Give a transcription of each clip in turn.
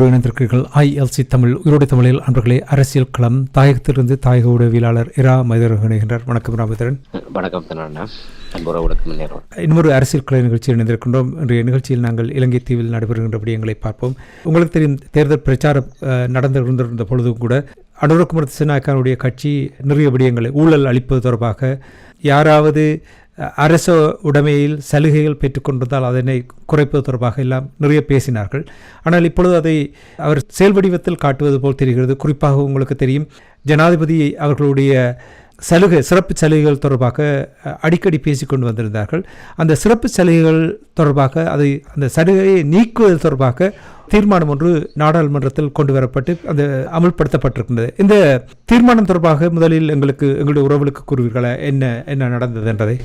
தமிழோடு இணைந்திருக்கிறீர்கள். ஐஎல்சி தமிழ் உயிரோடு தமிழில் அன்பர்களே அரசியல் களம் தாயகத்திலிருந்து தாயக உடவியலாளர் இரா மதுரன் இணைகின்றார். வணக்கம் ராமதரன் வணக்கம் இன்னொரு அரசியல் கலை நிகழ்ச்சியில் இணைந்திருக்கின்றோம். இன்றைய நிகழ்ச்சியில் நாங்கள் இலங்கை தீவில் நடைபெறுகின்ற விடயங்களை பார்ப்போம். உங்களுக்கு தெரியும் தேர்தல் பிரச்சாரம் அஹ், நடந்து கொண்டிருந்த பொழுதும் கூட அனுரகுமார் திசநாயக்கானுடைய கட்சி நிறைய விடயங்களை ஊழல் அளிப்பது தொடர்பாக யாராவது அரச உடைமையில் சலுகைகள் பெற்றுக்கொண்டிருந்தால் அதனை குறைப்பது தொடர்பாக எல்லாம் நிறைய பேசினார்கள். ஆனால் இப்பொழுது அதை அவர் செயல் வடிவத்தில் காட்டுவது போல் தெரிகிறது. குறிப்பாக உங்களுக்கு தெரியும் ஜனாதிபதி அவர்களுடைய சலுகை சிறப்பு சலுகைகள் தொடர்பாக அடிக்கடி பேசிக்கொண்டு வந்திருந்தார்கள். அந்த சிறப்பு சலுகைகள் தொடர்பாக அதை அந்த சலுகையை நீக்குவது தொடர்பாக தீர்மானம் ஒன்று நாடாளுமன்றத்தில் கொண்டு வரப்பட்டு அது அமல்படுத்தப்பட்டிருக்கின்றது. இந்த தீர்மானம் தொடர்பாக முதலில் எங்களுக்கு எங்களுடைய உறவுகளுக்கு கூறுவீர்களா? என்ன என்ன நடந்தது என்றதை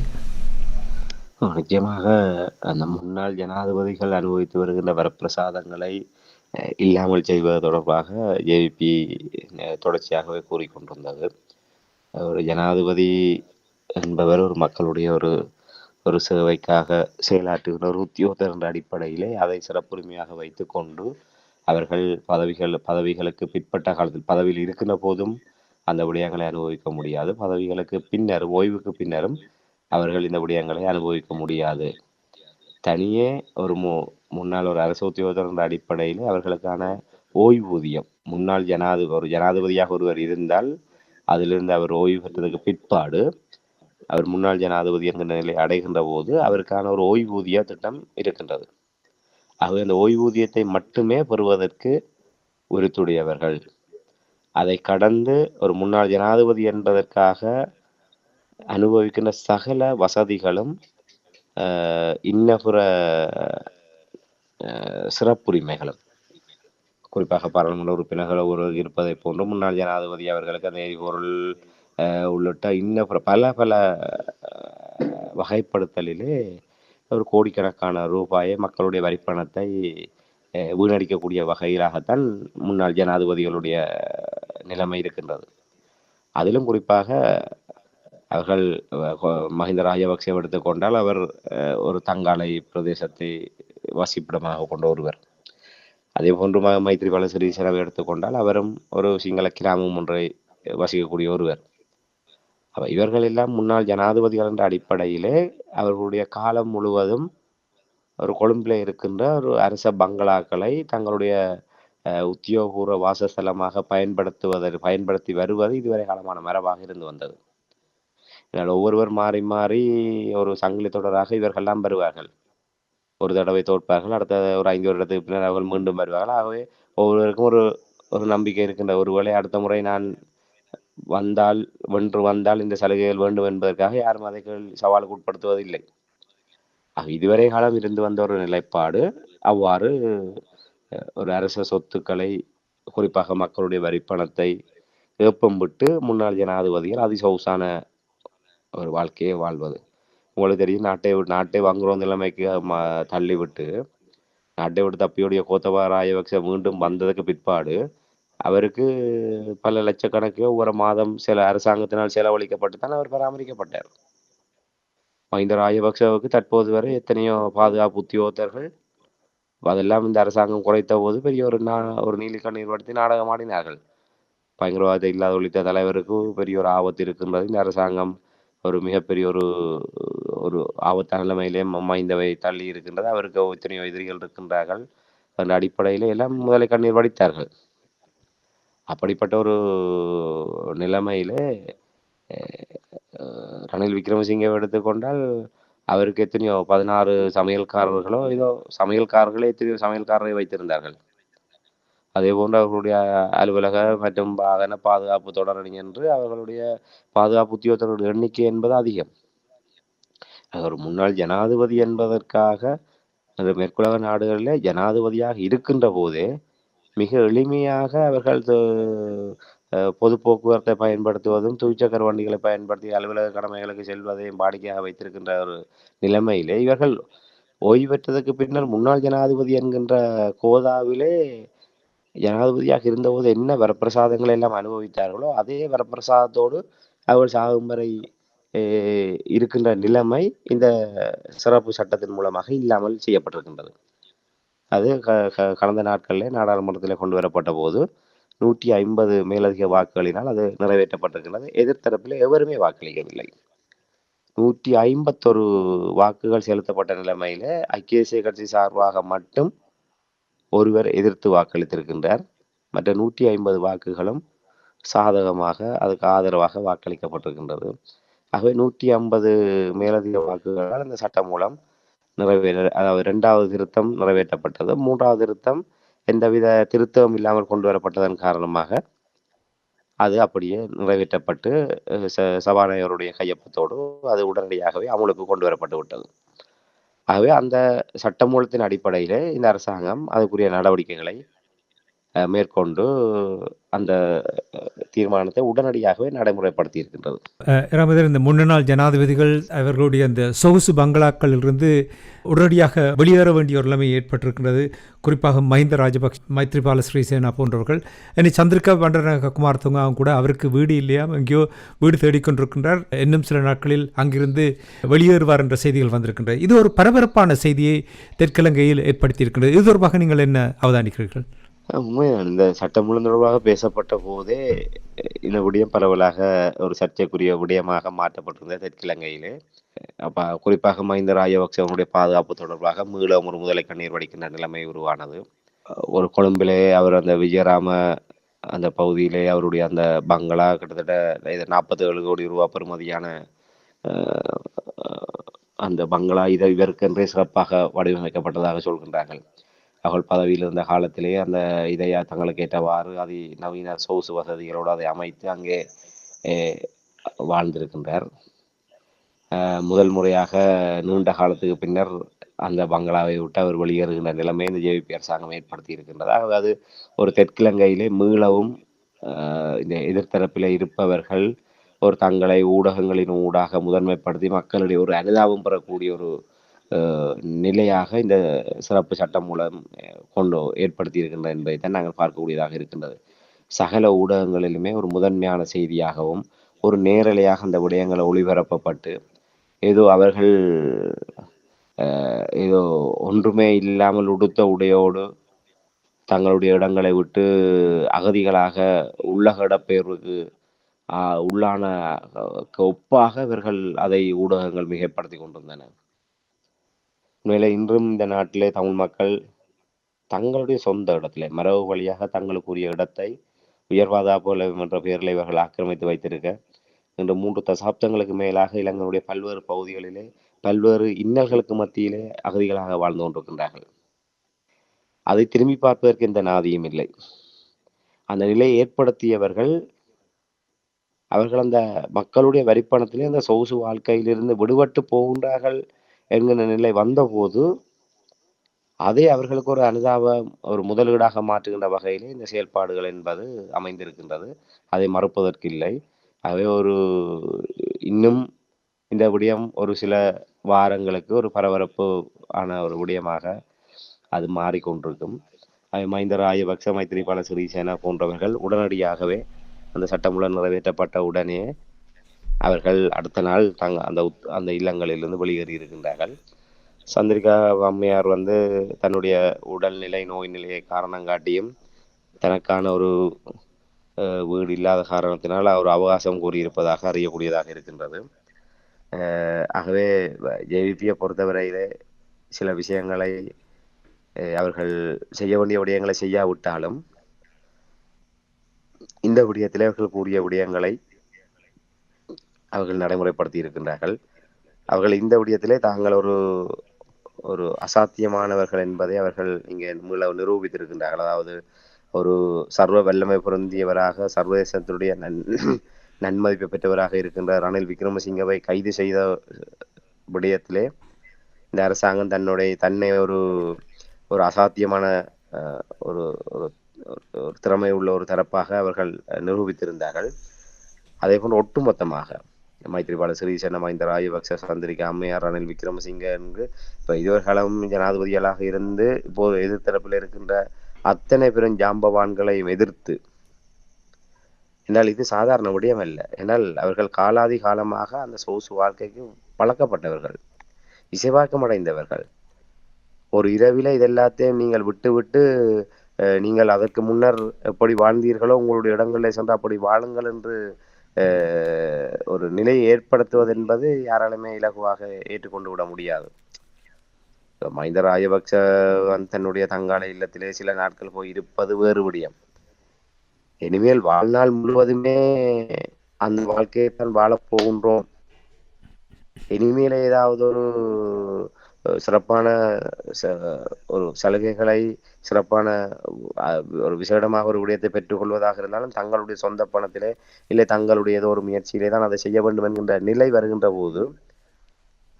நிச்சயமாக அந்த முன்னாள் ஜனாதிபதிகள் அனுபவித்து வருகின்ற வரப்பிரசாதங்களை இல்லாமல் செய்வது தொடர்பாக ஜேபி தொடர்ச்சியாகவே கூறிக்கொண்டிருந்தது. ஒரு ஜனாதிபதி என்பவர் ஒரு மக்களுடைய ஒரு ஒரு சேவைக்காக செயலாற்றுகிற ஒரு உத்தியோகத்தர் என்ற அடிப்படையிலே அதை சிறப்புரிமையாக வைத்துக்கொண்டு அவர்கள் பதவிகள் பதவிகளுக்கு பிற்பட்ட காலத்தில் பதவியில் இருக்கின்ற போதும் அந்த விடயங்களை அனுபவிக்க முடியாது. பதவிகளுக்கு பின்னர் ஓய்வுக்கு பின்னரும் அவர்கள் இந்த விடயங்களை அனுபவிக்க முடியாது. தனியே ஒரு மு முன்னாள் ஒரு அரசு உத்தியோகத்தர் என்ற அடிப்படையில் அவர்களுக்கான ஓய்வூதியம். முன்னாள் ஜனாதிபதி ஒரு ஜனாதிபதியாக ஒருவர் இருந்தால் அதிலிருந்து அவர் ஓய்வு பெற்றதுக்கு பிற்பாடு அவர் முன்னாள் ஜனாதிபதி என்கின்ற நிலை அடைகின்ற போது அவருக்கான ஒரு ஓய்வூதிய திட்டம் இருக்கின்றது. ஆகவே அந்த ஓய்வூதியத்தை மட்டுமே பெறுவதற்கு உரித்துடையவர்கள். அதை கடந்து ஒரு முன்னாள் ஜனாதிபதி என்பதற்காக அனுபவிக்கின்ற சகல வசதிகளும் இன்னபுற சிறப்புரிமைகளும். குறிப்பாக பாராளுமன்ற உறுப்பினர்கள் ஒரு இருப்பதை போன்று முன்னாள் ஜனாதிபதி அவர்களுக்கு அந்த எரிபொருள் உள்ளிட்ட இன்ன பல பல வகைப்படுத்தலிலே ஒரு கோடிக்கணக்கான ரூபாயை மக்களுடைய வரிப்பணத்தை வீணடிக்கக்கூடிய வகையிலாகத்தான் முன்னாள் ஜனாதிபதிகளுடைய நிலைமை இருக்கின்றது. அதிலும் குறிப்பாக அவர்கள் மஹிந்த ராஜபக்சே எடுத்துக்கொண்டால் அவர் அஹ், ஒரு தங்காலை பிரதேசத்தை வசிப்பிடமாக கொண்ட ஒருவர். அதே போன்று மைத்திரிபால மைத்ரிபால சிறிசேனாவை எடுத்துக்கொண்டால் அவரும் ஒரு சிங்கள கிராமம் ஒன்றை வசிக்கக்கூடிய ஒருவர். அப்ப இவர்கள் எல்லாம் முன்னாள் ஜனாதிபதிகள் என்ற அடிப்படையிலே அவர்களுடைய காலம் முழுவதும் ஒரு கொழும்பில் இருக்கின்ற ஒரு அரச பங்களாக்களை தங்களுடைய அஹ், உத்தியோகபூர்வ வாசஸ்தலமாக பயன்படுத்துவதற்கு பயன்படுத்தி வருவது இதுவரை காலமான மரபாக இருந்து வந்தது. இதனால் ஒவ்வொருவர் மாறி மாறி ஒரு சங்கிலி தொடராக இவர்கள்லாம் வருவார்கள். ஒரு தடவை தோற்பார்கள். அடுத்த ஒரு ஐந்து வருடத்துக்கு பின்னர் அவர்கள் மீண்டும் வருவார்கள். ஆகவே ஒவ்வொருவருக்கும் ஒரு ஒரு நம்பிக்கை இருக்கின்ற ஒருவேளை அடுத்த முறை நான் வந்தால் வென்று வந்தால் இந்த சலுகைகள் வேண்டும் என்பதற்காக யாரும் அதை சவாலுக்கு உட்படுத்துவதில்லை. இதுவரை காலம் இருந்து வந்த ஒரு நிலைப்பாடு. அவ்வாறு ஒரு அரச சொத்துக்களை குறிப்பாக மக்களுடைய வரிப்பணத்தை ஏப்பம் விட்டு முன்னாள் ஜனாதிபதிகள் அதிசொகுசான ஒரு வாழ்க்கையை வாழ்வது. உங்களுக்கு தெரியும் நாட்டை நாட்டை வாங்குறோம் நிலைமைக்கு தள்ளிவிட்டு தள்ளி விட்டு நாட்டை விட்டு தப்பியோடைய கோத்தபா ராஜபக்ச மீண்டும் வந்ததுக்கு பிற்பாடு அவருக்கு பல லட்சக்கணக்கில் ஒரு மாதம் சில அரசாங்கத்தினால் செலவழிக்கப்பட்டு தான் அவர் பராமரிக்கப்பட்டார். மஹிந்த ராஜபக்சவுக்கு தற்போது வரை எத்தனையோ பாதுகாப்பு உத்தியோகத்தர்கள் அதெல்லாம் இந்த அரசாங்கம் குறைத்த போது பெரிய ஒரு நா ஒரு நீலிக்கண்ணீர் படுத்தி நாடகமாடினார்கள். பயங்கரவாதம் பயங்கரவாதத்தை இல்லாத ஒழித்த தலைவருக்கு பெரிய ஒரு ஆபத்து இருக்கின்றது இந்த அரசாங்கம். ஒரு மிகப்பெரிய ஒரு ஒரு ஆபத்தான நிலைமையிலே மாய்ந்தவை தள்ளி இருக்கின்றது. அவருக்கு எத்தனையோ எதிரிகள் இருக்கின்றார்கள். அந்த அடிப்படையிலே எல்லாம் முதலை கண்ணீர் வடித்தார்கள். அப்படிப்பட்ட ஒரு நிலைமையிலே ரணில் விக்ரமசிங்கை எடுத்துக்கொண்டால் அவருக்கு எத்தனையோ பதினாறு சமையல்காரர்களோ ஏதோ சமையல்காரர்களே எத்தனையோ சமையல்காரரை வைத்திருந்தார்கள். அதே போன்று அவர்களுடைய அலுவலக மற்றும் வாகன பாதுகாப்பு தொடரணி என்று அவர்களுடைய பாதுகாப்பு உத்தியோகத்தர்களுடைய எண்ணிக்கை என்பது அதிகம். அவர் முன்னாள் ஜனாதிபதி என்பதற்காக மேற்குலக நாடுகளிலே ஜனாதிபதியாக இருக்கின்ற போதே மிக எளிமையாக அவர்கள் பொது போக்குவரத்தை பயன்படுத்துவதும் துவிச்சக்கர வண்டிகளை பயன்படுத்தி அலுவலக கடமைகளுக்கு செல்வதையும் வாடிக்கையாக வைத்திருக்கின்ற ஒரு நிலைமையிலே இவர்கள் ஓய்வு பெற்றதற்கு பின்னர் முன்னாள் ஜனாதிபதி என்கின்ற கோதாவிலே ஜனாதிபதியாக இருந்தபோது என்ன வரப்பிரசாதங்களை எல்லாம் அனுபவித்தார்களோ அதே வரப்பிரசாதத்தோடு அவர் சாகும் வரை இருக்கின்ற நிலைமை இந்த சிறப்பு சட்டத்தின் மூலமாக இல்லாமல் செய்யப்பட்டிருக்கின்றது. அது க- க- கடந்த நாட்களில் நாடாளுமன்றத்தில் கொண்டு வரப்பட்ட போது நூற்றி ஐம்பது மேலதிக வாக்குகளினால் அது நிறைவேற்றப்பட்டிருக்கின்றது. எதிர்த்தரப்பில் எவருமே வாக்களிக்கவில்லை. நூற்றி ஐம்பத்தொரு வாக்குகள் செலுத்தப்பட்ட நிலைமையில ஐக்கிய தேசிய கட்சி சார்பாக மட்டும் ஒருவர் எதிர்த்து வாக்களித்திருக்கின்றார். மற்ற நூற்றி ஐம்பது வாக்குகளும் சாதகமாக அதுக்கு ஆதரவாக வாக்களிக்கப்பட்டிருக்கின்றது. ஆகவே நூற்றி ஐம்பது மேலதிக வாக்குகளால் இந்த சட்டம் மூலம் நிறைவேற அதாவது இரண்டாவது திருத்தம் நிறைவேற்றப்பட்டது. மூன்றாவது திருத்தம் எந்தவித திருத்தம் இல்லாமல் கொண்டு வரப்பட்டதன் காரணமாக அது அப்படியே நிறைவேற்றப்பட்டு ச- சபாநாயகருடைய கையொப்பத்தோடு அது உடனடியாகவே அமுலுக்கு கொண்டு வரப்பட்டு விட்டது. ஆகவே அந்த சட்டமூலத்தின் அடிப்படையிலே இந்த அரசாங்கம் அதுக்குரிய நடவடிக்கைகளை மேற்கொண்டு அந்த தீர்மானத்தை உடனடியாகவே நடைமுறைப்படுத்தி இருக்கின்றது ராமதர் இந்த முன்னாள் ஜனாதிபதிகள் அவர்களுடைய அந்த சொகுசு பங்களாக்களிலிருந்து உடனடியாக வெளியேற வேண்டிய ஒரு நிலைமை ஏற்பட்டிருக்கின்றது. குறிப்பாக மஹிந்த ராஜபக்ஷ மைத்ரிபால ஸ்ரீசேனா போன்றவர்கள். இனி சந்திரிகா பண்டரக குமாரதுங்க அவங்க கூட அவருக்கு வீடு இல்லையா எங்கேயோ வீடு தேடிக்கொண்டிருக்கின்றார். இன்னும் சில நாட்களில் அங்கிருந்து வெளியேறுவார் என்ற செய்திகள் வந்திருக்கின்றன. இது ஒரு பரபரப்பான செய்தியை தெற்கிழங்கையில் ஏற்படுத்தியிருக்கின்றது. இது தொடர்பாக நீங்கள் என்ன அவதானிக்கிறீர்கள்? உண்மைதான் இந்த சட்டமூலம் தொடர்பாக பேசப்பட்ட போதே இந்த விடயம் பரவலாக ஒரு சர்ச்சைக்குரிய விடயமாக மாற்றப்பட்டிருந்தது தெற்கிழங்கையிலே அப்ப குறிப்பாக மஹிந்த ராஜபக்சவனுடைய பாதுகாப்பு தொடர்பாக மீளவும் ஒரு முதலை கண்ணீர் வடிக்கின்ற நிலைமை உருவானது. ஒரு கொழும்பிலே அவர் அந்த விஜயராம அந்த பகுதியிலே அவருடைய அந்த பங்களா கிட்டத்தட்ட இது நாற்பத்தேழு கோடி ரூபா பெறுமதியான அஹ், அந்த பங்களா இதை இவருக்கென்றே சிறப்பாக வடிவமைக்கப்பட்டதாக சொல்கின்றார்கள். அவர்கள் பதவியில் இருந்த காலத்திலேயே அந்த இதை தங்களுக்கு ஏற்றவாறு அதை நவீன சொகுசு வசதிகளோடு அதை அமைத்து அங்கே அஹ், வாழ்ந்திருக்கின்றார். அஹ், முதல் முறையாக நீண்ட காலத்துக்கு பின்னர் அந்த பங்களாவை விட்டு அவர் வெளியேறுகின்ற நிலைமை இந்த ஜேவிபி அரசாங்கம் ஏற்படுத்தி இருக்கின்றது. ஆகவே அது ஒரு தெற்கிழங்கையிலே மீளவும் இந்த எதிர்த்தரப்பில் இருப்பவர்கள் ஒரு தங்களை ஊடகங்களின் ஊடாக முதன்மைப்படுத்தி மக்களிடையே ஒரு அனுதாபம் பெறக்கூடிய ஒரு நிலையாக இந்த சிறப்பு சட்டம் மூலம் கொண்டு ஏற்படுத்தி இருக்கின்றது என்பதை தான் நாங்கள் பார்க்கக்கூடியதாக இருக்கின்றது. சகல ஊடகங்களிலுமே ஒரு முதன்மையான செய்தியாகவும் ஒரு நேரலையாக அந்த விடயங்களை ஒளிபரப்பப்பட்டு ஏதோ அவர்கள் அஹ், ஏதோ ஒன்றுமே இல்லாமல் உடுத்த உடையோடு தங்களுடைய இடங்களை விட்டு அகதிகளாக உள்ளக இடப்பெயர்வுக்கு உள்ளான ஒப்பாக இவர்கள் அதை ஊடகங்கள் மிகப்படுத்தி கொண்டிருந்தன. உண்மையிலே இன்றும் இந்த நாட்டிலே தமிழ் மக்கள் தங்களுடைய சொந்த இடத்திலே மரபு வழியாக தங்களுக்குரிய இடத்தை உயர்வாதா போல என்ற பெயரில் இவர்கள் ஆக்கிரமித்து வைத்திருக்க இன்று மூன்று தசாப்தங்களுக்கு மேலாக இலங்கையுடைய பல்வேறு பகுதிகளிலே பல்வேறு இன்னல்களுக்கு மத்தியிலே அகதிகளாக வாழ்ந்து கொண்டிருக்கின்றார்கள். அதை திரும்பி பார்ப்பதற்கு எந்த நாதியும் இல்லை. அந்த நிலையை ஏற்படுத்தியவர்கள் அவர்கள் அந்த மக்களுடைய வரிப்பணத்திலே அந்த சொகுசு வாழ்க்கையிலிருந்து விடுபட்டு போகின்றார்கள் என்கிற நிலை வந்தபோது அதை அவர்களுக்கு ஒரு அனுதாப ஒரு முதலீடாக மாற்றுகின்ற வகையிலே இந்த செயல்பாடுகள் என்பது அமைந்திருக்கின்றது. அதை மறுப்பதற்கு இல்லை. ஆகவே ஒரு இன்னும் இந்த விடயம் ஒரு சில வாரங்களுக்கு ஒரு பரபரப்பு ஆன ஒரு விடயமாக அது மாறிக்கொண்டிருக்கும். அது மஹிந்த ராஜபக்ச மைத்திரிபால சிறிசேனா போன்றவர்கள் உடனடியாகவே அந்த சட்டமூலம் நிறைவேற்றப்பட்ட உடனே அவர்கள் அடுத்த நாள் தங்க அந்த உத்- அந்த இல்லங்களிலிருந்து வெளியேறி இருக்கின்றார்கள். சந்திரிகா அம்மையார் வந்து தன்னுடைய உடல்நிலை நோய் நிலையை காரணம் காட்டியும் தனக்கான ஒரு வீடு இல்லாத காரணத்தினால் அவர் அவகாசம் கூறியிருப்பதாக அறியக்கூடியதாக இருக்கின்றது. ஆகவே ஜேவிபியை பொறுத்தவரையிலே சில விஷயங்களை அவர்கள் செய்ய வேண்டிய விடயங்களை செய்யாவிட்டாலும் இந்த விடயத்தில் அவர்கள் கூறிய விடயங்களை அவர்கள் நடைமுறைப்படுத்தி இருக்கின்றார்கள் அவர்கள் இந்த விடயத்திலே தாங்கள் ஒரு ஒரு அசாத்தியமானவர்கள் என்பதை அவர்கள் இங்கே மீள நிரூபித்திருக்கின்றார்கள். அதாவது ஒரு சர்வ வல்லமை பொருந்தியவராக சர்வதேசத்தினுடைய நன் நன்மதிப்பை பெற்றவராக இருக்கின்ற ரணில் விக்ரமசிங்கவை கைது செய்த விடயத்திலே இந்த அரசாங்கம் தன்னுடைய தன்னை ஒரு ஒரு அசாத்தியமான ஒரு ஒரு திறமை உள்ள ஒரு தரப்பாக அவர்கள் நிரூபித்திருந்தார்கள். அதே போன்று ஒட்டுமொத்தமாக மைத்திரிபால சிறிசேன மஹிந்த ராஜபக்ச சந்திரிகா அம்மையார் ரணில் விக்ரமசிங்க என்று இப்போ இதுவர்களும் ஜனாதிபதிகளாக இருந்து இப்போது எதிர்த்தரப்பில் இருக்கின்ற அத்தனை பெரும் ஜாம்பவான்களையும் எதிர்த்து என்றால் இது சாதாரண விடயம் அல்ல. என்றால் அவர்கள் காலாதி காலமாக அந்த சொகுசு வாழ்க்கைக்கு பழக்கப்பட்டவர்கள் இசைவாக்கம் அடைந்தவர்கள் ஒரு இரவில இதெல்லாத்தையும் நீங்கள் விட்டு விட்டு அஹ், நீங்கள் அதற்கு முன்னர் எப்படி வாழ்ந்தீர்களோ உங்களுடைய இடங்களில் சென்று அப்படி வாழுங்கள் என்று ஒரு நிலையை ஏற்படுத்துவது என்பது யாராலுமே இலகுவாக ஏற்றுக்கொண்டு விட முடியாது மஹிந்த ராஜபக்ச தன்னுடைய தங்கால இல்லத்திலே சில நாட்கள் போய் இருப்பது வேறு விடியம். இனிமேல் வாழ்நாள் முழுவதுமே அந்த வாழ்க்கையை தான் வாழப் போகின்றோம். இனிமேல் ஏதாவது ஒரு சிறப்பான ச- ஒரு சலுகைகளை சிறப்பான ஒரு விசேடமாக ஒரு விடயத்தை பெற்றுக்கொள்வதாக இருந்தாலும் தங்களுடைய சொந்த பணத்திலே இல்லை தங்களுடைய ஏதோ ஒரு முயற்சியிலே தான் அதை செய்ய வேண்டும் என்கின்ற நிலை வருகின்ற போது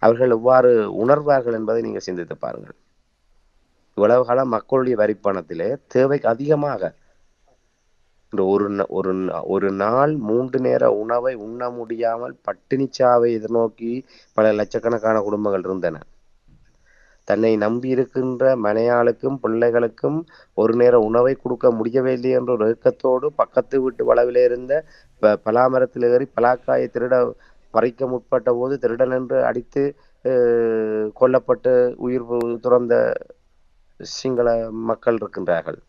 அவர்கள் எவ்வாறு உணர்வார்கள் என்பதை நீங்கள் சிந்தித்து பாருங்கள். இவ்வளவு காலம் மக்களுடைய வரிப்பணத்திலே தேவைக்கு அதிகமாக இந்த ஒரு ஒரு ஒரு நாள் மூன்று நேர உணவை உண்ண முடியாமல் பட்டினிச்சாவை எதிர்நோக்கி பல லட்சக்கணக்கான குடும்பங்கள் இருந்தன. தன்னை நம்பி இருக்கின்ற மனையாளுக்கும் பிள்ளைகளுக்கும் ஒரு நேர உணவை கொடுக்க முடியவில்லை என்ற ஒரு இயக்கத்தோடு பக்கத்து வீட்டு வளவில் இருந்த ப- பலாமரத்தில் ஏறி பலாக்காயை திருட பறிக்க முற்பட்ட போது திருடன் என்று அடித்து கொல்லப்பட்டு உயிர் துறந்த சிங்கள மக்கள் இருக்கின்றார்கள்.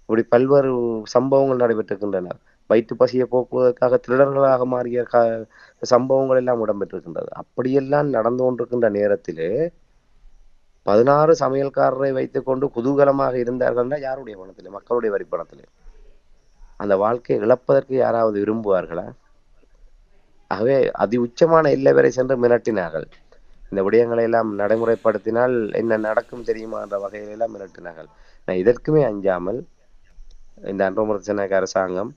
இப்படி பல்வேறு சம்பவங்கள் நடைபெற்றிருக்கின்றன. வயிற்று பசியை போக்குவதற்காக திருடர்களாக மாறிய க சம்பவங்கள் எல்லாம் இடம்பெற்றிருக்கின்றது. அப்படியெல்லாம் நடந்து கொண்டிருக்கின்ற நேரத்திலே பதினாறு சமையல்காரரை வைத்துக்கொண்டு குதூகலமாக இருந்தார்கள்னா யாருடைய பணத்தில்? மக்களுடைய வரி பணத்திலே. அந்த வாழ்க்கையை இழப்பதற்கு யாராவது விரும்புவார்களா? ஆகவே அதி உச்சமான எல்லை வரை சென்று மிரட்டினார்கள். இந்த விடயங்களை எல்லாம் நடைமுறைப்படுத்தினால் என்ன நடக்கும் தெரியுமா என்ற வகையிலெல்லாம் மிரட்டினார்கள். நான் இதற்குமே அஞ்சாமல் இந்த அன்றோமரசனக அரசாங்கம்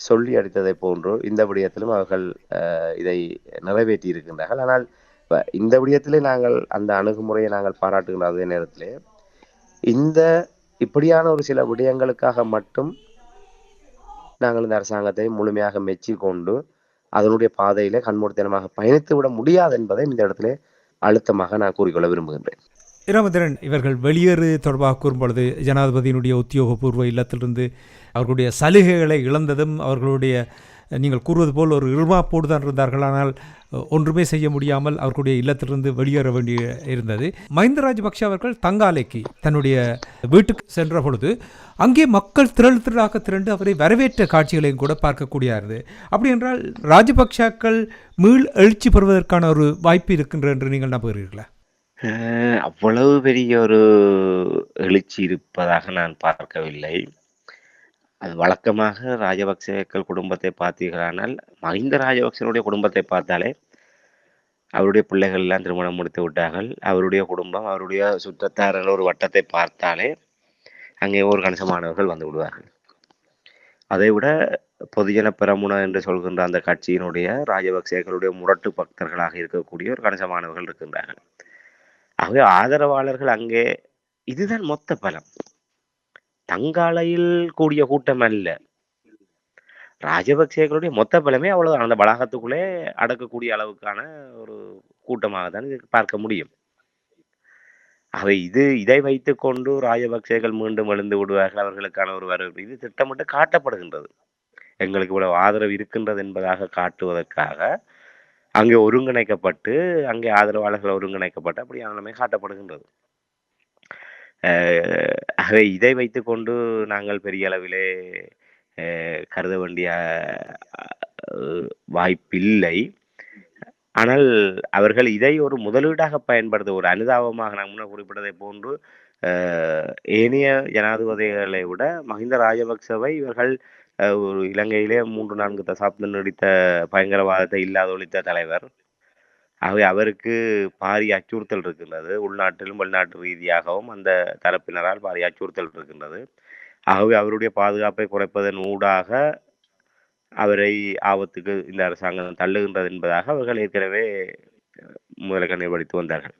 சொல்லி அடித்ததை போன்று இந்த விடயத்திலும் அவர்கள் அஹ், இதை நிறைவேற்றி இருக்கின்றார்கள். ஆனால் இப்ப இந்த விடயத்திலே நாங்கள் அந்த அணுகுமுறையை நாங்கள் பாராட்டுகின்ற அதே நேரத்திலே. இந்த இப்படியான ஒரு சில விடயங்களுக்காக மட்டும் நாங்கள் இந்த அரசாங்கத்தை முழுமையாக மெச்சி கொண்டு அதனுடைய பாதையிலே கண்மூடித்தனமாக பயணித்து விட முடியாது என்பதை இந்த இடத்துல அழுத்தமாக நான் கூறிக்கொள்ள விரும்புகின்றேன். இராமதரன் இவர்கள் வெளியேறு தொடர்பாக கூறும்பொழுது ஜனாதிபதியினுடைய உத்தியோகபூர்வ இல்லத்திலிருந்து அவர்களுடைய சலுகைகளை இழந்ததும் அவர்களுடைய நீங்கள் கூறுவது போல் ஒரு இருமாப்போடு தான் இருந்தார்கள். ஆனால் ஒன்றுமே செய்ய முடியாமல் அவர்களுடைய இல்லத்திலிருந்து வெளியேற வேண்டிய இருந்தது. மஹிந்த ராஜபக்ஷ அவர்கள் தங்காலைக்கு தன்னுடைய வீட்டுக்கு சென்ற பொழுது அங்கே மக்கள் திரள் திரளாக திரண்டு அவரை வரவேற்ற காட்சிகளையும் கூட பார்க்கக்கூடியது அப்படி என்றால் ராஜபக்ஷாக்கள் மீள் எழுச்சி பெறுவதற்கான ஒரு வாய்ப்பு இருக்கின்ற என்று நீங்கள் நம்புகிறீர்களா? அவ்வளவு பெரிய ஒரு எழுச்சி இருப்பதாக நான் பார்க்கவில்லை. அது வழக்கமாக ராஜபக்சேக்கள் குடும்பத்தை பார்த்தீர்களானால் மஹிந்த ராஜபக்சனுடைய குடும்பத்தை பார்த்தாலே அவருடைய பிள்ளைகள் எல்லாம் திருமணம் முடித்து விட்டார்கள். அவருடைய குடும்பம் அவருடைய சுற்றத்தாரர்கள் ஒரு வட்டத்தை பார்த்தாலே அங்கே ஒரு கணிசமானவர்கள் வந்து விடுவார்கள். அதை விட பொதுஜன பெரமுன என்று சொல்கின்ற அந்த கட்சியினுடைய ராஜபக்சேக்களுடைய முரட்டு பக்தர்களாக இருக்கக்கூடிய ஒரு கணிசமானவர்கள் இருக்கின்றார்கள். ஆகவே ஆதரவாளர்கள் அங்கே இதுதான் மொத்த பலம். தங்காலையில் கூடிய கூட்டம் அல்ல. ராஜபக்சேகளுடைய மொத்த பலமே அவ்வளவுதான். அந்த வளாகத்துக்குள்ளே அடக்கக்கூடிய அளவுக்கான ஒரு கூட்டமாக தான் பார்க்க முடியும். அவை இது இதை வைத்துக்கொண்டு ராஜபக்சேகள் மீண்டும் எழுந்து விடுவார்கள். அவர்களுக்கான ஒரு வரவு இது திட்டமிட்டு காட்டப்படுகின்றது. எங்களுக்கு இவ்வளவு ஆதரவு இருக்கின்றது என்பதாக காட்டுவதற்காக அங்கே ஒருங்கிணைக்கப்பட்டு அங்கே ஆதரவாளர்கள் ஒருங்கிணைக்கப்பட்டு அப்படி நிலைமை காட்டப்படுகின்றது. ஆகவே இதை வைத்துக்கொண்டு நாங்கள் பெரிய அளவிலே அஹ் கருத வேண்டிய வாய்ப்பில்லை. ஆனால் அவர்கள் இதை ஒரு முதலீடாக பயன்படுத்த ஒரு அனுதாபமாக நான் முன்னர் குறிப்பிட்டதை போன்று அஹ், ஏனைய ஜனாதிபதிகளை விட மஹிந்த ராஜபக்சவை இவர்கள் அஹ், ஒரு இலங்கையிலே மூன்று நான்கு தசாப்தம் நடித்த பயங்கரவாதத்தை இல்லாத ஒழித்த தலைவர். ஆகவே அவருக்கு பாரிய அச்சுறுத்தல் இருக்கின்றது. உள்நாட்டிலும் வெளிநாட்டு ரீதியாகவும் அந்த தரப்பினரால் பாரிய அச்சுறுத்தல் இருக்கின்றது. ஆகவே அவருடைய பாதுகாப்பை குறைப்பதன் ஊடாக அவரை ஆபத்துக்கு இந்த அரசாங்கம் தள்ளுகின்றது என்பதாக அவர்கள் ஏற்கனவே முதலக்கண்ணை வந்தார்கள்.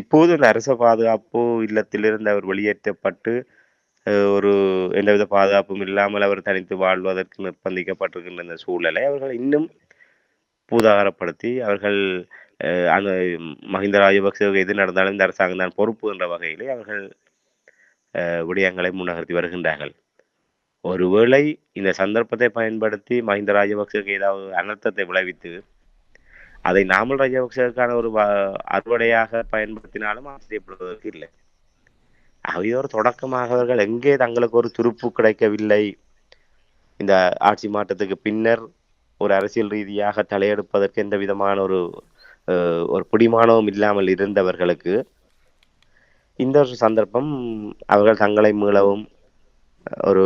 இப்போது இந்த அரச பாதுகாப்பு இல்லத்திலிருந்து அவர் வெளியேற்றப்பட்டு அஹ், ஒரு எந்தவித பாதுகாப்பும் இல்லாமல் அவர் தனித்து வாழ்வதற்கு நிர்பந்திக்கப்பட்டிருக்கின்ற இந்த சூழலை அவர்கள் இன்னும் பூதாகரப்படுத்தி அவர்கள் அந்த மஹிந்த ராஜபக்சவுக்கு எது நடந்தாலும் இந்த அரசாங்கம் தான் பொறுப்பு என்ற வகையிலே அவர்கள் விடயங்களை முன்னகர்த்தி வருகின்றார்கள். ஒருவேளை இந்த சந்தர்ப்பத்தை பயன்படுத்தி மஹிந்த ராஜபக்சவுக்கு ஏதாவது அனர்த்தத்தை விளைவித்து அதை நாமல் ராஜபக்சேவுக்கான ஒரு வ- அறுவடையாக பயன்படுத்தினாலும் ஆச்சரியப்படுவதற்கு இல்லை. அவையோர் தொடக்கமாக அவர்கள் எங்கே தங்களுக்கு ஒரு துருப்பு கிடைக்கவில்லை. இந்த ஆட்சி மாற்றத்துக்கு பின்னர் ஒரு அரசியல் ரீதியாக தலையெடுப்பதற்கு எந்த விதமான ஒரு ஒரு பிடிமானமும் இல்லாமல் இருந்தவர்களுக்கு இந்த ஒரு சந்தர்ப்பம் அவர்கள் தங்களை மீளவும் ஒரு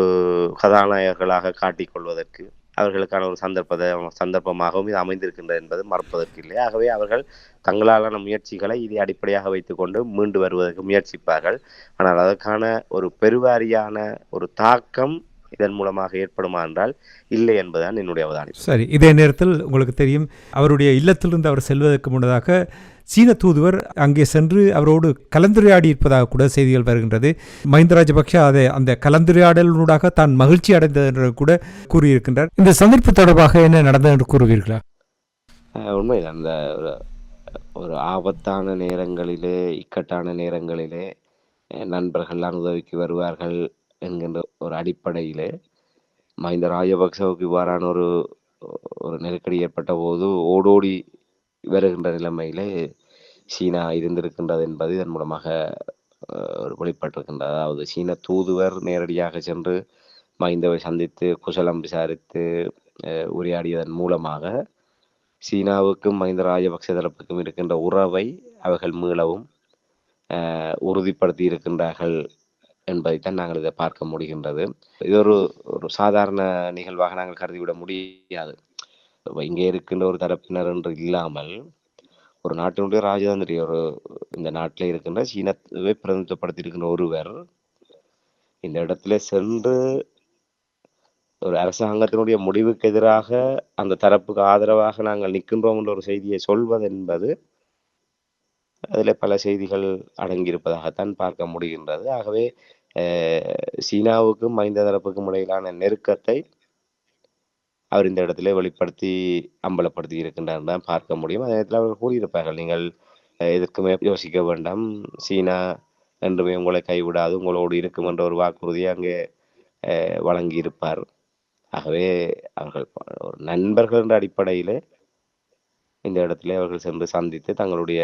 கதாநாயகர்களாக காட்டிக்கொள்வதற்கு அவர்களுக்கான ஒரு சந்தர்ப்பத்தை சந்தர்ப்பமாகவும் இது அமைந்திருக்கின்றது என்பது மறப்பதற்கு இல்லை. ஆகவே அவர்கள் தங்களாலான முயற்சிகளை இதை அடிப்படையாக வைத்துக்கொண்டு மீண்டு வருவதற்கு முயற்சிப்பார்கள். ஆனால் அதற்கான ஒரு பெருவாரியான ஒரு தாக்கம் இதன் மூலமாக ஏற்படுமா என்றால் இல்லை என்பதுதான் என்னுடைய அவதானிப்பு. சரி இதே நேரத்தில் உங்களுக்கு தெரியும் அவருடைய இல்லத்திலிருந்து அவர் செல்வதற்கு முன்னதாக சீன தூதுவர் அங்கே சென்று அவரோடு கலந்துரையாடி இருப்பதாக கூட செய்திகள் வருகின்றது. மஹிந்த ராஜபக்ஷ அதை அந்த கலந்துரையாடலூடாக தான் மகிழ்ச்சி அடைந்தது என்று கூட கூறியிருக்கின்றார். இந்த சந்திப்பு தொடர்பாக என்ன நடந்தது என்று கூறுவீர்களா? உண்மைதான் அந்த ஒரு ஆபத்தான நேரங்களிலே இக்கட்டான நேரங்களிலே நண்பர்கள்லாம் உதவிக்கு வருவார்கள் என்கின்ற ஒரு அடிப்படையிலே மஹிந்த ராஜபக்சவுக்கு இவ்வாறான ஒரு ஒரு நெருக்கடி ஏற்பட்ட போது ஓடோடி வருகின்ற நிலைமையிலே சீனா இருந்திருக்கின்றது என்பது இதன் மூலமாக ஒரு வெளிப்பட்டிருக்கின்றது. அதாவது சீன தூதுவர் நேரடியாக சென்று மஹிந்தவை சந்தித்து குசலம் விசாரித்து உரையாடியதன் மூலமாக சீனாவுக்கும் மஹிந்த ராஜபக்ச தரப்புக்கும் இருக்கின்ற உறவை அவர்கள் மீளவும் உறுதிப்படுத்தி இருக்கின்றார்கள் என்பதைத்தான் நாங்கள் இதை பார்க்க முடிகின்றது. இது ஒரு ஒரு சாதாரண நிகழ்வாக நாங்கள் கருதிவிட முடியாது. இங்கே இருக்கின்ற ஒரு தரப்பினர் என்று இல்லாமல் ஒரு நாட்டினுடைய ராஜதந்திரி ஒரு இந்த நாட்டில் இருக்கின்ற சீனத்தை பிரதிநிதித்துவப்படுத்தி ஒருவர் இந்த இடத்துல சென்று ஒரு அரசாங்கத்தினுடைய முடிவுக்கு எதிராக அந்த தரப்புக்கு ஆதரவாக நாங்கள் நிற்கின்றோம் என்ற ஒரு செய்தியை சொல்வது என்பது அதில் பல செய்திகள் அடங்கியிருப்பதாகத்தான் பார்க்க முடிகின்றது. ஆகவே சீனாவுக்கும் மஹிந்த தரப்புக்கும் இடையிலான நெருக்கத்தை அவர் இந்த இடத்திலே வெளிப்படுத்தி அம்பலப்படுத்தி இருக்கின்றார் தான் பார்க்க முடியும். அதே நேரத்தில் அவர்கள் கூறியிருப்பார்கள் நீங்கள் எதற்குமே யோசிக்க வேண்டாம். சீனா என்றுமே உங்களை கைவிடாது. உங்களோடு இருக்கும் என்ற ஒரு வாக்குறுதியை அங்கே அஹ், வழங்கியிருப்பார். ஆகவே அவர்கள் ஒரு நண்பர்கள் என்ற அடிப்படையில் இந்த இடத்திலே அவர்கள் சென்று சந்தித்து தங்களுடைய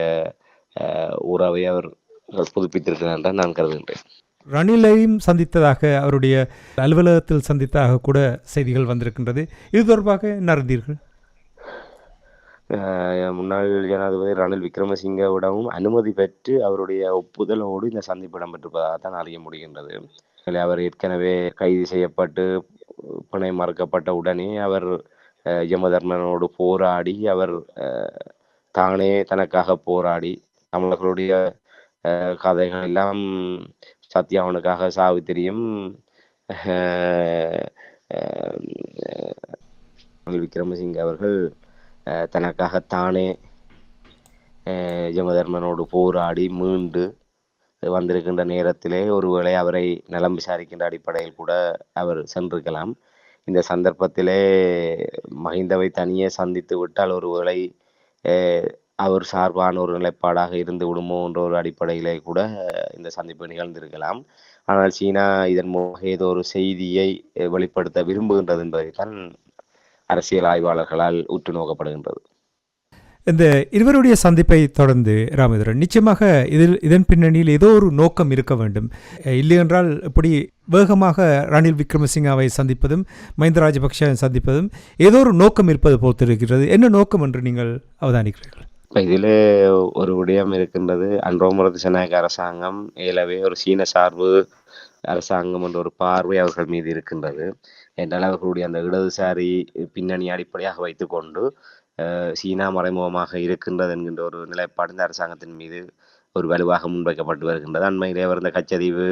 அஹ், உறவை அவர் புதுப்பித்திருக்கிறார் என்று நான் கருதுகின்றேன். ரணிலையும் சந்தித்ததாக அவருடைய அலுவலகத்தில் சந்தித்ததாக கூட செய்திகள் வந்திருக்கின்றது. இது தொடர்பாக என்ன அறிந்தீர்கள்? அஹ் முன்னாள் ஜனாதிபதி ரணில் விக்ரமசிங்கவிடமும் அனுமதி பெற்று அவருடைய ஒப்புதலோடு இந்த சந்திப்பு இடம்பெற்றிருப்பதாக தான் அறிய முடிகின்றது. அவர் ஏற்கனவே கைது செய்யப்பட்டு பிணை மறுக்கப்பட்ட உடனே அவர் அஹ், யமதர்மனோடு போராடி அவர் அஹ், தானே தனக்காக போராடி தமிழர்களுடைய அஹ், கதைகள் எல்லாம் சத்யாவனுக்காக சாவித்திரியும் அஹ், அஹ், விக்ரமசிங்க அவர்கள் அஹ், தனக்காக தானே அஹ், யமதர்மனோடு போராடி மீண்டு வந்திருக்கின்ற நேரத்திலே ஒருவேளை அவரை நலம் விசாரிக்கின்ற அடிப்படையில் கூட அவர் சென்றிருக்கலாம். இந்த சந்தர்ப்பத்திலே மஹிந்தவை தனியே சந்தித்து விட்டால் ஒருவேளை அஹ், அவர் சார்பான ஒரு நிலைப்பாடாக இருந்து விடுமோ என்ற ஒரு அடிப்படையிலே கூட இந்த சந்திப்பு நிகழ்ந்திருக்கலாம். ஆனால் சீனா இதன் மூலம் ஏதோ ஒரு செய்தியை வெளிப்படுத்த விரும்புகின்றது என்பதைத்தான் அரசியல் ஆய்வாளர்களால் உற்று நோக்கப்படுகின்றது. இந்த இருவருடைய சந்திப்பை தொடர்ந்து ராமேந்திரன் நிச்சயமாக இதில் இதன் பின்னணியில் ஏதோ ஒரு நோக்கம் இருக்க வேண்டும். இல்லையென்றால் இப்படி வேகமாக ரணில் விக்ரமசிங்காவை சந்திப்பதும் மஹிந்த ராஜபக்ஷ சந்திப்பதும் ஏதோ ஒரு நோக்கம் இருப்பது போல் தெரிகிறது. என்ன நோக்கம் என்று நீங்கள் அவதானிக்கிறீர்கள்? இப்போ இதில் ஒரு விடயம் இருக்கின்றது. அன்ரோமரது ஜனநாயக அரசாங்கம் ஏலவே ஒரு சீன சார்பு அரசாங்கம் என்ற ஒரு பார்வை அவர்கள் மீது இருக்கின்றது. என்றால் அவர்களுடைய அந்த இடதுசாரி பின்னணி அடிப்படையாக வைத்துக்கொண்டு அஹ், சீனா மறைமுகமாக இருக்கின்றது என்கின்ற ஒரு நிலைப்பாடு இந்த அரசாங்கத்தின் மீது ஒரு வலுவாக முன்வைக்கப்பட்டு வருகின்றது. அண்மையிலே அவர் இந்த கச்சதீவு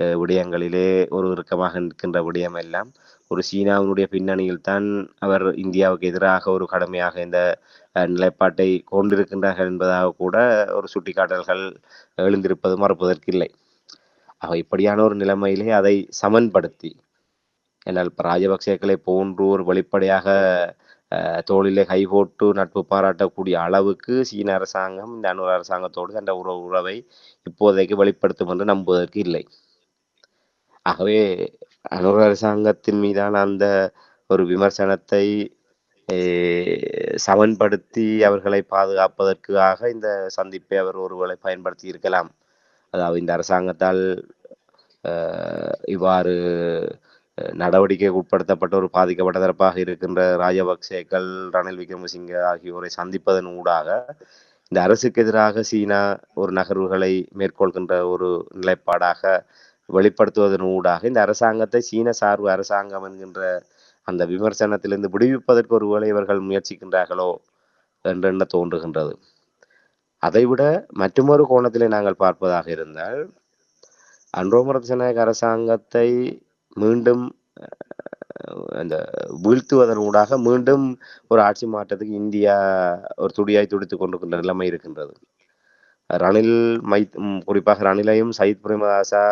அஹ், விடயங்களிலே ஒரு இறுக்கமாக நிற்கின்ற விடயம் எல்லாம் ஒரு சீனாவினுடைய பின்னணியில் தான் அவர் இந்தியாவுக்கு எதிராக ஒரு கடுமையாக இந்த அஹ், நிலைப்பாட்டை கொண்டிருக்கின்றார்கள் என்பதாக கூட ஒரு சுட்டிக்காட்டல்கள் எழுந்திருப்பது மறுப்பதற்கில்லை. ஆக இப்படியான ஒரு நிலைமையிலே அதை சமன்படுத்தி என்னால் இப்போ ராஜபக்சேக்களை போன்று ஒரு வெளிப்படையாக அஹ், தோளிலே கை போட்டு நட்பு பாராட்டக்கூடிய அளவுக்கு சீன அரசாங்கம் இந்த அணு அரசாங்கத்தோடு அந்த உறவு உறவை இப்போதைக்கு வெளிப்படுத்தும் என்று நம்புவதற்கு இல்லை. ஆகவே அனுர் அரசாங்கத்தின் மீதான அந்த ஒரு விமர்சனத்தை சமன்படுத்தி அவர்களை பாதுகாப்பதற்காக இந்த சந்திப்பை அவர் ஒருவேளை பயன்படுத்தி இருக்கலாம். அதாவது இந்த அரசாங்கத்தால் இவ்வாறு நடவடிக்கைக்கு உட்படுத்தப்பட்ட ஒரு பாதிக்கப்பட்ட தரப்பாக இருக்கின்ற ராஜபக்சேக்கள் ரணில் விக்ரமசிங்க ஆகியோரை சந்திப்பதன் ஊடாக இந்த அரசுக்கு எதிராக சீனா ஒரு நகர்வுகளை மேற்கொள்கின்ற ஒரு நிலைப்பாடாக வெளிப்படுத்துவதன் ஊடாக இந்த அரசாங்கத்தை சீன சார்பு அரசாங்கம் என்கின்ற அந்த விமர்சனத்திலிருந்து விடுவிப்பதற்கு ஒருவேளை இவர்கள் முயற்சிக்கின்றார்களோ என்று தோன்றுகின்றது. அதைவிட மற்றுமொரு கோணத்திலே நாங்கள் பார்ப்பதாக இருந்தால் அன்ரோமரத் ஜனநாயக அரசாங்கத்தை மீண்டும் அந்த வீழ்த்துவதன் ஊடாக மீண்டும் ஒரு ஆட்சி மாற்றத்துக்கு இந்தியா ஒரு துடியாய் துடித்துக் கொண்டிருக்கின்ற நிலைமை இருக்கின்றது. ரணில் மை குறிப்பாக ரணிலையும் சயித் பிரேமதாசா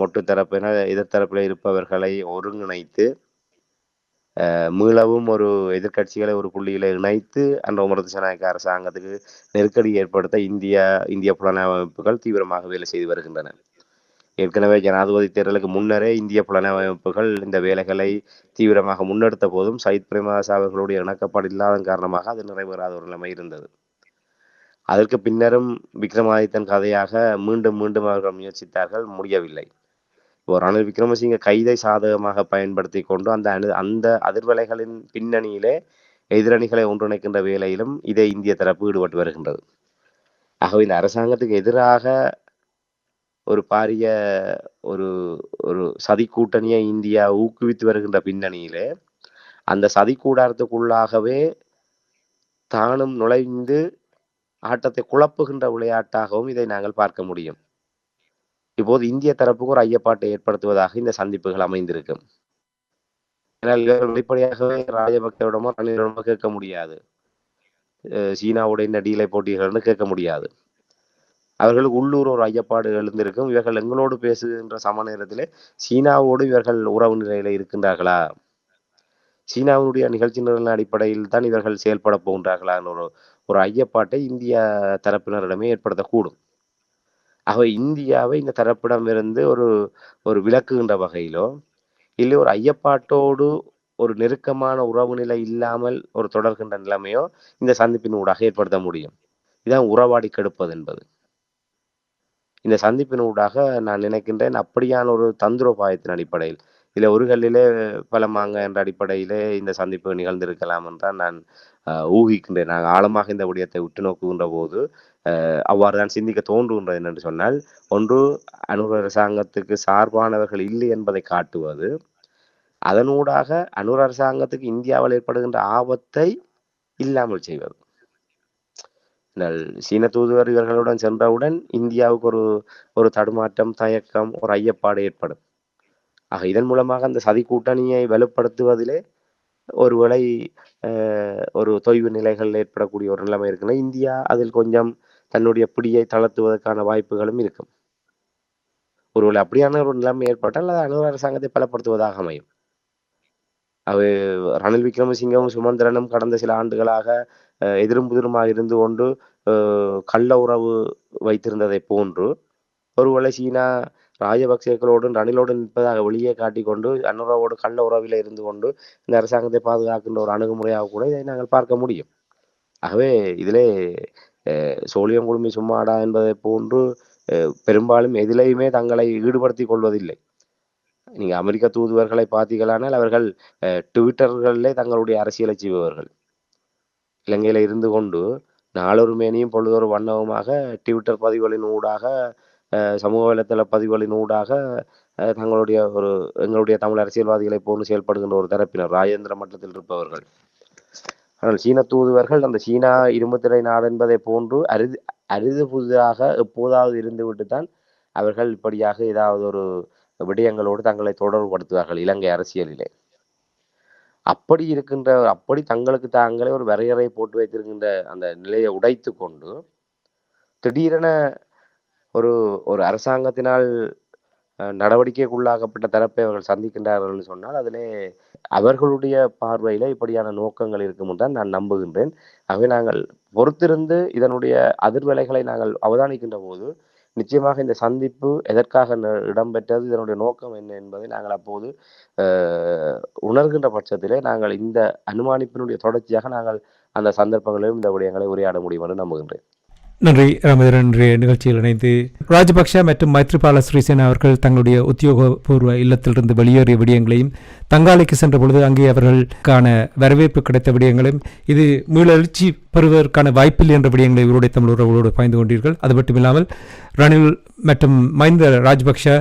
மொட்டு தரப்பினர் எதிர்த்தரப்பில் இருப்பவர்களை ஒருங்கிணைத்து மீளவும் ஒரு எதிர்க்கட்சிகளை ஒரு புள்ளியில இணைத்து அந்த உமரது ஜனநாயக அரசாங்கத்துக்கு நெருக்கடி ஏற்படுத்த இந்தியா இந்திய புலனமைப்புகள் அமைப்புகள் தீவிரமாக வேலை செய்து வருகின்றன. ஏற்கனவே ஜனாதிபதி தேர்தலுக்கு முன்னரே இந்திய புலனமைப்புகள் அமைப்புகள் இந்த வேலைகளை தீவிரமாக முன்னெடுத்த போதும் சயித் பிரேமதாஸ் அவர்களுடைய இணக்கப்பாடு இல்லாத காரணமாக அது நிறைவேறாத ஒரு நிலைமை இருந்தது. அதற்கு பின்னரும் விக்ரமாதித்தன் கதையாக மீண்டும் மீண்டும் அவர்கள் முயற்சித்தார்கள். முடியவில்லை. இப்போ ரணில் விக்ரமசிங்க கைதை சாதகமாக பயன்படுத்தி கொண்டு அந்த அணு அந்த அதிர்வலைகளின் பின்னணியிலே எதிரணிகளை ஒன்றிணைக்கின்ற வேலையிலும் இதே இந்திய தரப்பு ஈடுபட்டு வருகின்றது. ஆகவே இந்த அரசாங்கத்துக்கு எதிராக ஒரு பாரிய ஒரு ஒரு சதி கூட்டணியை இந்தியா ஊக்குவித்து வருகின்ற பின்னணியிலே அந்த சதி கூடாரத்துக்குள்ளாகவே தானும் நுழைந்து ஆட்டத்தை குழப்புகின்ற விளையாட்டாகவும் இதை நாங்கள் பார்க்க முடியும். இப்போது இந்திய தரப்புக்கு ஒரு ஐயப்பாட்டை ஏற்படுத்துவதாக இந்த சந்திப்புகள் அமைந்திருக்கும் ஆனால் இவர்கள் வெளிப்படையாகவே ராஜபக்சவிடமோ ரணிலிடமோ கேட்க முடியாது. சீனாவுடைய சீனாவோட இந்த டீலை கேட்க முடியாது. அவர்களுக்கு உள்ளூர் ஒரு ஐயப்பாடு எழுந்திருக்கும். இவர்கள் எங்களோடு பேசுகின்ற சம நேரத்திலே சீனாவோடு இவர்கள் உறவு நிலையில இருக்கின்றார்களா? சீனாவினுடைய நிகழ்ச்சி நிரலின் அடிப்படையில் தான் இவர்கள் செயல்பட போகின்றார்களா? ஒரு ஒரு ஐயப்பாட்டை இந்தியா தரப்பினரிடமே ஏற்படுத்தக்கூடும். ஆகவே இந்தியாவை இந்த தரப்பிடமிருந்து ஒரு ஒரு விளக்குகின்ற வகையிலோ இல்லை ஒரு ஐயப்பாட்டோடு ஒரு நெருக்கமான உறவு நிலை இல்லாமல் ஒரு தொடர்கின்ற நிலைமையோ இந்த சந்திப்பின் ஊடாக ஏற்படுத்த முடியும். இதான் உறவாடி கெடுப்பது என்பது. இந்த சந்திப்பின் ஊடாக நான் நினைக்கின்றேன் அப்படியான ஒரு தந்திரோபாயத்தின் அடிப்படையில் இல்லை ஒரு கல்லிலே பலமாங்க என்ற அடிப்படையிலே இந்த சந்திப்பு நிகழ்ந்திருக்கலாம் என்றால் நான் அஹ், ஊகிக்கின்றேன். நான் ஆழமாக இந்த விடயத்தை உற்று நோக்குகின்ற போது அஹ், அவ்வாறு தான் சிந்திக்க தோன்றுகின்றது என்று சொன்னால் ஒன்று அணு அரசாங்கத்துக்கு சார்பானவர்கள் இல்லை என்பதை காட்டுவது அதனூடாக அணு அரசாங்கத்துக்கு இந்தியாவில் ஏற்படுகின்ற ஆபத்தை இல்லாமல் செய்வது. சீன தூதுவர் இவர்களுடன் சென்றவுடன் இந்தியாவுக்கு ஒரு ஒரு தடுமாற்றம் தயக்கம் ஒரு ஐயப்பாடு ஏற்படும். ஆக இதன் மூலமாக அந்த சதி கூட்டணியை வலுப்படுத்துவதிலே ஒருவேளை அஹ், ஒரு தொய்வு நிலைகள் ஏற்படக்கூடிய ஒரு நிலைமை இருக்குன்னா இந்தியா அதில் கொஞ்சம் தன்னுடைய பிடியை தளர்த்துவதற்கான வாய்ப்புகளும் இருக்கும். ஒருவேளை அப்படியான ஒரு நிலைமை ஏற்பட்டால் அது அணு அரசாங்கத்தை பலப்படுத்துவதாக அமையும். அவை ரணில் விக்ரமசிங்கவும் சுமந்திரனும் கடந்த சில ஆண்டுகளாக அஹ், எதிரும் புதிருமாக இருந்து கொண்டு கள்ள உறவு வைத்திருந்ததை போன்று ஒருவேளை சீனா ராஜபக்சேக்களோடும் ரணிலோடு நிற்பதாக வெளியே காட்டிக்கொண்டு அனுராவோடு கள்ள உறவில் இருந்து கொண்டு இந்த அரசாங்கத்தை பாதுகாக்கின்ற ஒரு அணுகுமுறையாக கூட இதை நாங்கள் பார்க்க முடியும். ஆகவே இதிலே அஹ், சோழியம் குழுமி சும்மாடா என்பதை போன்று அஹ், பெரும்பாலும் எதிலையுமே தங்களை ஈடுபடுத்திக் கொள்வதில்லை. நீங்க அமெரிக்க தூதுவர்களை பார்த்தீங்களானால் அவர்கள் அஹ், ட்விட்டர்களிலே தங்களுடைய அரசியலை செய்பவர்கள். இலங்கையில இருந்து கொண்டு நாளொரு மேனியும் பொழுதொரு வண்ணவுமாக ட்விட்டர் பதிவுகளின் ஊடாக சமூக வலைத்தள பதிவுகளின் ஊடாக அஹ், தங்களுடைய ஒரு எங்களுடைய தமிழ் அரசியல்வாதிகளை போன்று செயல்படுகின்ற ஒரு தரப்பினர் ராஜேந்திர மட்டத்தில் இருப்பவர்கள். ஆனால் சீன தூதுவர்கள் அந்த சீனா இரும்புத்திரை நாடு என்பதை போன்று அரிது அரிது புதிதாக எப்போதாவது இருந்துவிட்டு தான் அவர்கள் இப்படியாக ஏதாவது ஒரு விடயங்களோடு தங்களை தொடர்புபடுத்துவார்கள் இலங்கை அரசியலிலே. அப்படி இருக்கின்ற அப்படி தங்களுக்கு தாங்களே ஒரு வரையறை போட்டு வைத்திருக்கின்ற அந்த நிலையை உடைத்து கொண்டு திடீரென ஒரு ஒரு அரசாங்கத்தினால் நடவடிக்கைக்குள்ளாகப்பட்ட நடவடிக்கைக்குள்ளாக்கப்பட்ட தரப்பை அவர்கள் சந்திக்கின்றார்கள் என்று சொன்னால் அதிலே அவர்களுடைய பார்வையில இப்படியான நோக்கங்கள் இருக்கும் தான் நான் நம்புகின்றேன். ஆகவே நாங்கள் பொறுத்திருந்து இதனுடைய அதிர்வலைகளை நாங்கள் அவதானிக்கின்ற போது நிச்சயமாக இந்த சந்திப்பு எதற்காக ந- இடம்பெற்றது இதனுடைய நோக்கம் என்ன என்பதை நாங்கள் அப்போது உணர்கின்ற பட்சத்திலே நாங்கள் இந்த அனுமானிப்பினுடைய தொடர்ச்சியாக நாங்கள் அந்த சந்தர்ப்பங்களிலும் இந்த விடயங்களை உரையாட முடியும் என்று நம்புகின்றேன். நன்றி. ராமதரன் இன்றைய நிகழ்ச்சியில் இணைந்து ராஜபக்ஷ மற்றும் மைத்ரிபால சிறிசேனா அவர்கள் தங்களுடைய உத்தியோகபூர்வ இல்லத்திலிருந்து வெளியேறிய விடயங்களையும் தங்காலைக்கு சென்ற பொழுது அங்கே அவர்களுக்கான வரவேற்பு கிடைத்த விடயங்களையும் இது மீளெழுச்சி பெறுவதற்கான வாய்ப்பில்லை என்ற விடயங்களை இவருடைய தமிழ் உறவுகளோடு பாய்ந்து கொண்டீர்கள். அது மட்டுமில்லாமல் ரணில் மற்றும் மஹிந்த ராஜபக்ஷ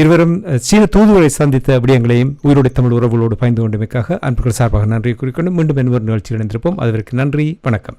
இருவரும் சீன தூதுவரை சந்தித்த விடயங்களையும் உயிரோடைய தமிழ் உறவுகளோடு பாய்ந்து கொண்டமைக்காக அன்புகள் சார்பாக நன்றி குறிக்கொண்டு மீண்டும் என்பவர் நிகழ்ச்சியில் இணைந்திருப்போம். அதற்கு நன்றி வணக்கம்.